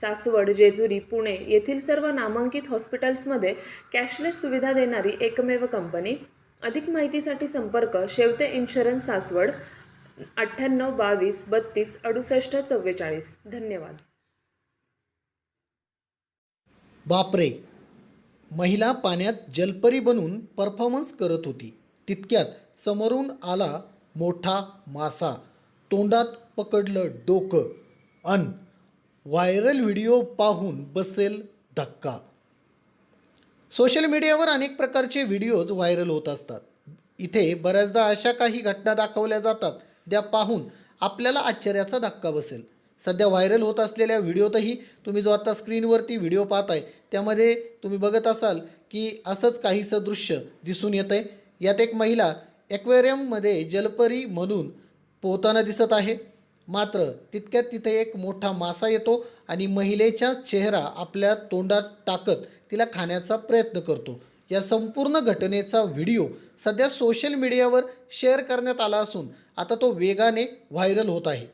सासवड जेजुरी पुणे येथील सर्व नामांकित हॉस्पिटल्समध्ये कॅशलेस सुविधा देणारी एकमेव कंपनी. अधिक माहितीसाठी संपर्क शेवते इन्शुरन्स सासवड अठ्ठ्याण्णव बावीस बत्तीस अडुसष्ट चव्वेचाळीस. धन्यवाद. बापरे! महिला पाण्यात जलपरी बनून परफॉर्मन्स करत होती. तितक्यात समोरून आला मोठा मासा. तोंडात पकडलं डोकं. अन व्हायरल व्हिडिओ पाहून बसेल धक्का. सोशल मीडियावर अनेक प्रकारचे व्हिडिओज व्हायरल होत असतात. इथे बऱ्याचदा अशा काही घटना दाखवल्या जातात त्या पाहून आपल्याला आश्चर्याचा धक्का बसेल. सध्या व्हायरल होत असलेल्या व्हिडिओतही तुम्ही जो आता स्क्रीनवरती व्हिडिओ पाहताय त्यामध्ये तुम्ही बघत असाल की असंच काहीसं दृश्य दिसून येतं आहे यात एक महिला ॲक्वेरियममध्ये जलपरी म्हणून पोहताना दिसत आहे. मात्र तितक्यात तिथे एक मोठा मासा येतो आणि महिलेचा चेहरा आपल्या तोंडात टाकत तिला खाण्याचा प्रयत्न करतो. या संपूर्ण घटनेचा व्हिडिओ सध्या सोशल मीडियावर शेअर करण्यात आला असून आता तो वेगाने व्हायरल होत आहे.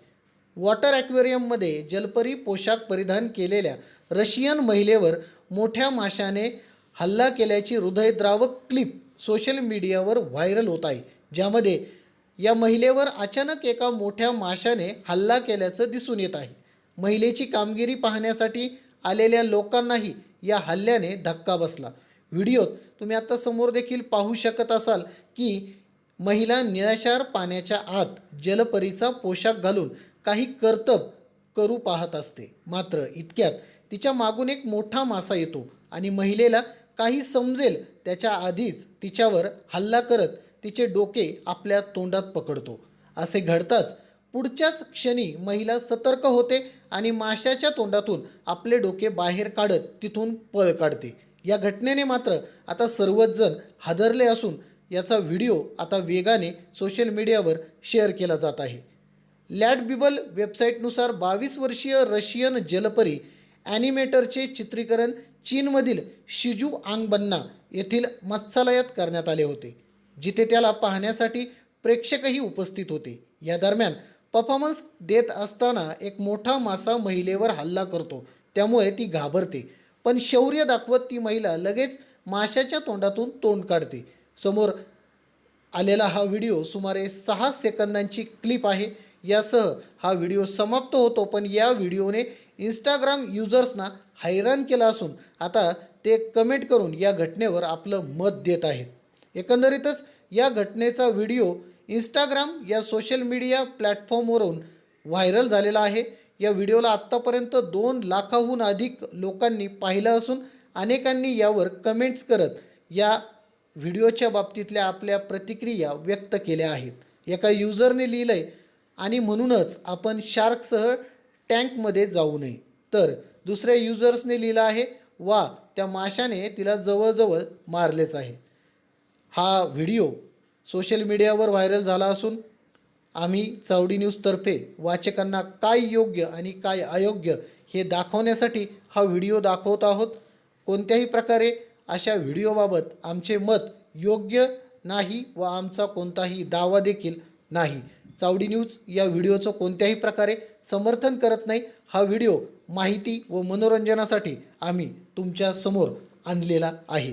वॉटर ॲक्वेरियममध्ये जलपरी पोशाख परिधान केलेल्या रशियन महिलेवर मोठ्या माशाने हल्ला केल्याची हृदयद्रावक क्लिप सोशल मीडियावर व्हायरल होत आहे. ज्यामध्ये या महिलेवर अचानक एका मोठ्या माशाने हल्ला केल्याचं दिसून येत आहे. महिलेची कामगिरी पाहण्यासाठी आलेल्या लोकांनाही या हल्ल्याने धक्का बसला. व्हिडिओत तुम्ही आता समोर देखील पाहू शकत असाल की महिला निळाशार पाण्याच्या आत जलपरीचा पोशाख घालून काही कर्तब करू पाहत असते. मात्र इतक्यात तिच्या मागून एक मोठा मासा येतो आणि महिलेला काही समजेल त्याच्या आधीच तिच्यावर हल्ला करत तिचे डोके आपल्या तोंडात पकडतो. असे घडताच पुढच्याच क्षणी महिला सतर्क होते आणि माशाच्या तोंडातून आपले डोके बाहेर काढत तिथून पळ काढते. या घटनेने मात्र आता सर्वच जण हादरले असून याचा व्हिडिओ आता वेगाने सोशल मीडियावर शेअर केला जात आहे. लॅड बिबल वेबसाईटनुसार बावीस वर्षीय रशियन जलपरी ॲनिमेटरचे चित्रीकरण चीनमधील शिजू आंगबन्ना येथील मत्स्यालयात करण्यात आले होते. जिथे त्याला पाहण्यासाठी प्रेक्षकही उपस्थित होते. या दरम्यान परफॉर्मन्स देत असताना एक मोठा मासा महिलेवर हल्ला करतो. त्यामुळे ती घाबरते. पण शौर्य दाखवत ती महिला लगेच माशाच्या तोंडातून तोंड काढते. समोर आलेला हा व्हिडिओ सुमारे सहा सेकंदांची क्लिप आहे. यासह हा व्हिडिओ समाप्त होतो. पण या व्हिडिओने इंस्टाग्राम युजर्सना हैराण केला असून आता ते कमेंट करून या घटनेवर आपलं मत देत आहेत. एकंदरीतच या घटनेचा व्हिडिओ इंस्टाग्राम या सोशल मीडिया प्लॅटफॉर्मवरून व्हायरल झालेला आहे. या व्हिडिओला आत्तापर्यंत दोन लाखाहून अधिक लोकांनी पाहिलं असून अनेकांनी यावर कमेंट्स करत या व्हिडिओच्या बाबतीतल्या आपल्या प्रतिक्रिया व्यक्त केल्या आहेत. एका युजरने लिहिलं आहे आणि म्हणूनच आपण शार्कसह टँकमध्ये जाऊ नये. तर दुसऱ्या युजर्सने लिहिलं आहे वा त्या माशाने तिला जवळजवळ मारलेच आहे. हा व्हिडिओ सोशल मीडियावर व्हायरल झाला असून आम्ही चावडी न्यूजतर्फे वाचकांना काय योग्य आणि काय अयोग्य हे दाखवण्यासाठी हा व्हिडिओ दाखवत आहोत. कोणत्याही प्रकारे अशा व्हिडिओबाबत आमचे मत योग्य नाही व आमचा कोणताही दावा देखील नाही. चावडी न्यूज या व्हिडिओचं कोणत्याही प्रकारे समर्थन करत नाही हा व्हिडिओ माहिती व मनोरंजनासाठी आम्ही तुमच्यासमोर आणलेला आहे.